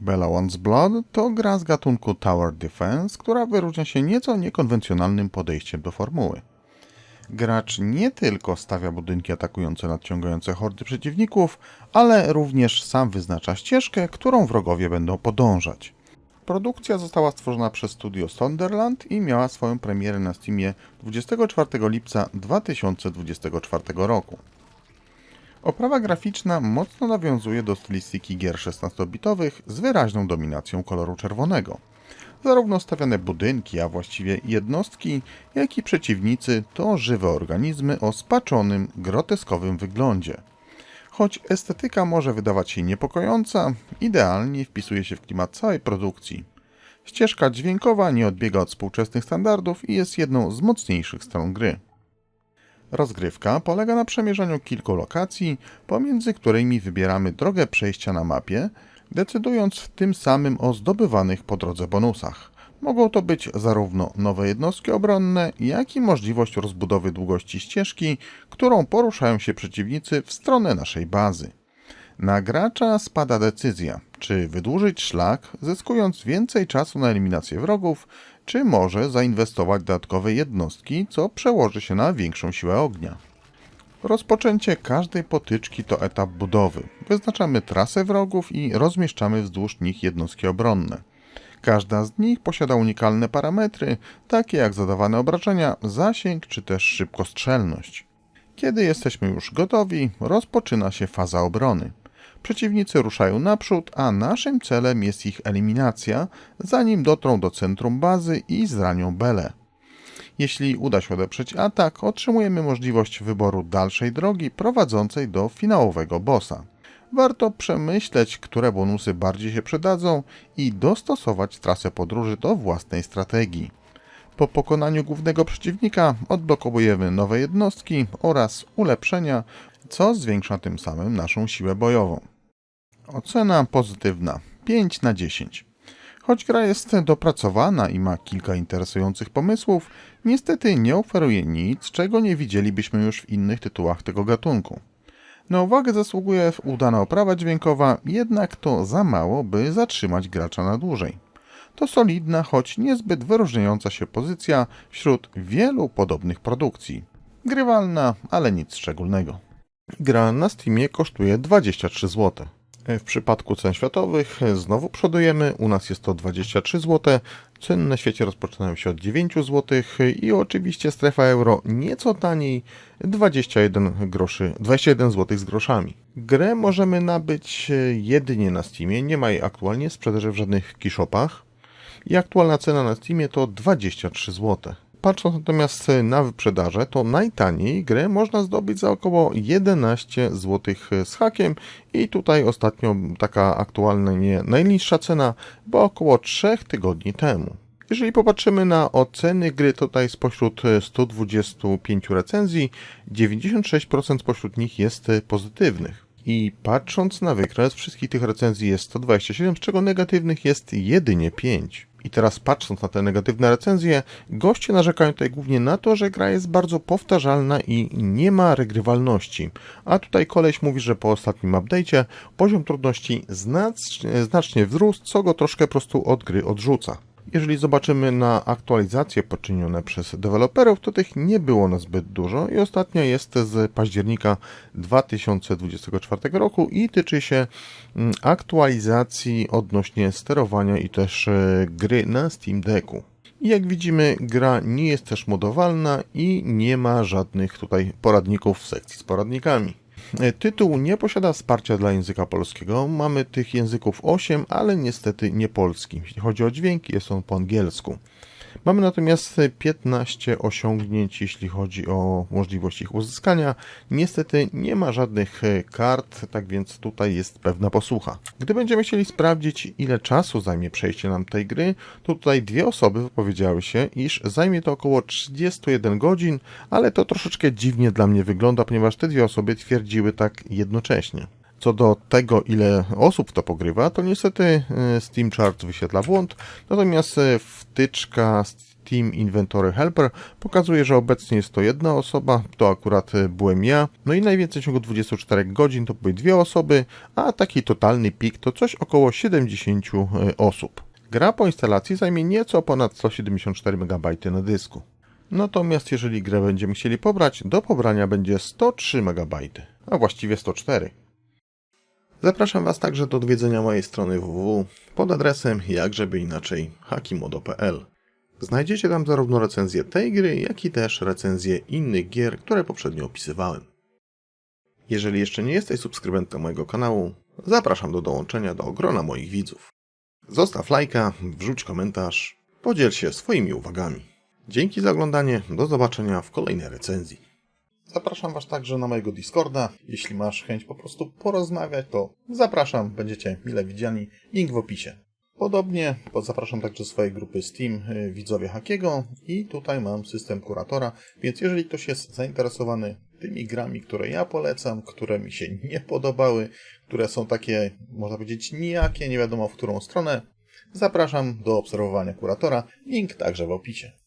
Bella Wants Blood to gra z gatunku Tower Defense, która wyróżnia się nieco niekonwencjonalnym podejściem do formuły. Gracz nie tylko stawia budynki atakujące nadciągające hordy przeciwników, ale również sam wyznacza ścieżkę, którą wrogowie będą podążać. Produkcja została stworzona przez studio Sonderland i miała swoją premierę na Steamie 24 lipca 2024 roku. Oprawa graficzna mocno nawiązuje do stylistyki gier 16-bitowych z wyraźną dominacją koloru czerwonego. Zarówno stawiane budynki, a właściwie jednostki, jak i przeciwnicy to żywe organizmy o spaczonym, groteskowym wyglądzie. Choć estetyka może wydawać się niepokojąca, idealnie wpisuje się w klimat całej produkcji. Ścieżka dźwiękowa nie odbiega od współczesnych standardów i jest jedną z mocniejszych stron gry. Rozgrywka polega na przemierzaniu kilku lokacji, pomiędzy którymi wybieramy drogę przejścia na mapie, decydując tym samym o zdobywanych po drodze bonusach. Mogą to być zarówno nowe jednostki obronne, jak i możliwość rozbudowy długości ścieżki, którą poruszają się przeciwnicy w stronę naszej bazy. Na gracza spada decyzja, czy wydłużyć szlak, zyskując więcej czasu na eliminację wrogów, czy może zainwestować dodatkowe jednostki, co przełoży się na większą siłę ognia. Rozpoczęcie każdej potyczki to etap budowy. Wyznaczamy trasę wrogów i rozmieszczamy wzdłuż nich jednostki obronne. Każda z nich posiada unikalne parametry, takie jak zadawane obrażenia, zasięg czy też szybkostrzelność. Kiedy jesteśmy już gotowi, rozpoczyna się faza obrony. Przeciwnicy ruszają naprzód, a naszym celem jest ich eliminacja, zanim dotrą do centrum bazy i zranią Belę. Jeśli uda się odeprzeć atak, otrzymujemy możliwość wyboru dalszej drogi prowadzącej do finałowego bossa. Warto przemyśleć, które bonusy bardziej się przydadzą i dostosować trasę podróży do własnej strategii. Po pokonaniu głównego przeciwnika odblokowujemy nowe jednostki oraz ulepszenia, co zwiększa tym samym naszą siłę bojową. Ocena pozytywna 5 na 10. Choć gra jest dopracowana i ma kilka interesujących pomysłów, niestety nie oferuje nic, czego nie widzielibyśmy już w innych tytułach tego gatunku. Na uwagę zasługuje udana oprawa dźwiękowa, jednak to za mało, by zatrzymać gracza na dłużej. To solidna, choć niezbyt wyróżniająca się pozycja wśród wielu podobnych produkcji. Grywalna, ale nic szczególnego. Gra na Steamie kosztuje 23 zł. W przypadku cen światowych znowu przodujemy, u nas jest to 23 zł, ceny na świecie rozpoczynają się od 9 zł i oczywiście strefa euro nieco taniej 21 groszy, 21 zł z groszami. Grę możemy nabyć jedynie na Steamie, nie ma jej aktualnie sprzedaży w żadnych keyshopach i aktualna cena na Steamie to 23 zł. Patrząc natomiast na wyprzedaże, to najtaniej grę można zdobyć za około 11 zł z hakiem i tutaj ostatnio taka aktualna, nie najniższa cena była około 3 tygodni temu. Jeżeli popatrzymy na oceny gry tutaj spośród 125 recenzji, 96% spośród nich jest pozytywnych. I patrząc na wykres, wszystkich tych recenzji jest 127, z czego negatywnych jest jedynie 5. I teraz patrząc na te negatywne recenzje, goście narzekają tutaj głównie na to, że gra jest bardzo powtarzalna i nie ma regrywalności. A tutaj koleś mówi, że po ostatnim update'cie poziom trudności znacznie, znacznie wzrósł, co go troszkę prostu od gry odrzuca. Jeżeli zobaczymy na aktualizacje poczynione przez deweloperów, to tych nie było na zbyt dużo i ostatnia jest z października 2024 roku i tyczy się aktualizacji odnośnie sterowania i też gry na Steam Decku. Jak widzimy, gra nie jest też modowalna i nie ma żadnych tutaj poradników w sekcji z poradnikami. Tytuł nie posiada wsparcia dla języka polskiego. Mamy tych języków 8, ale niestety nie polski. Jeśli chodzi o dźwięki, jest on po angielsku. Mamy natomiast 15 osiągnięć, jeśli chodzi o możliwość ich uzyskania. Niestety nie ma żadnych kart, tak więc tutaj jest pewna posłucha. Gdy będziemy chcieli sprawdzić, ile czasu zajmie przejście nam tej gry, to tutaj dwie osoby wypowiedziały się, iż zajmie to około 31 godzin, ale to troszeczkę dziwnie dla mnie wygląda, ponieważ te dwie osoby twierdziły tak jednocześnie. Co do tego, ile osób to pogrywa, to niestety e, Steam Chart wyświetla błąd, natomiast e, wtyczka Steam Inventory Helper pokazuje, że obecnie jest to jedna osoba, to akurat e, byłem ja, no i najwięcej w ciągu 24 godzin to były dwie osoby, a taki totalny pik to coś około 70 e, osób. Gra po instalacji zajmie nieco ponad 174 MB na dysku. Natomiast jeżeli grę będziemy chcieli pobrać, do pobrania będzie 103 MB, a właściwie 104. Zapraszam Was także do odwiedzenia mojej strony www pod adresem jakżeby inaczej hakimodo.pl. Znajdziecie tam zarówno recenzję tej gry, jak i też recenzję innych gier, które poprzednio opisywałem. Jeżeli jeszcze nie jesteś subskrybentem mojego kanału, zapraszam do dołączenia do grona moich widzów. Zostaw lajka, wrzuć komentarz, podziel się swoimi uwagami. Dzięki za oglądanie, do zobaczenia w kolejnej recenzji. Zapraszam Was także na mojego Discorda. Jeśli masz chęć po prostu porozmawiać, to zapraszam, będziecie mile widziani. Link w opisie. Podobnie zapraszam także swojej grupy Steam y, Widzowie Hakiego i tutaj mam system kuratora, więc jeżeli ktoś jest zainteresowany tymi grami, które ja polecam, które mi się nie podobały, które są takie, można powiedzieć, nijakie, nie wiadomo w którą stronę, zapraszam do obserwowania kuratora. Link także w opisie.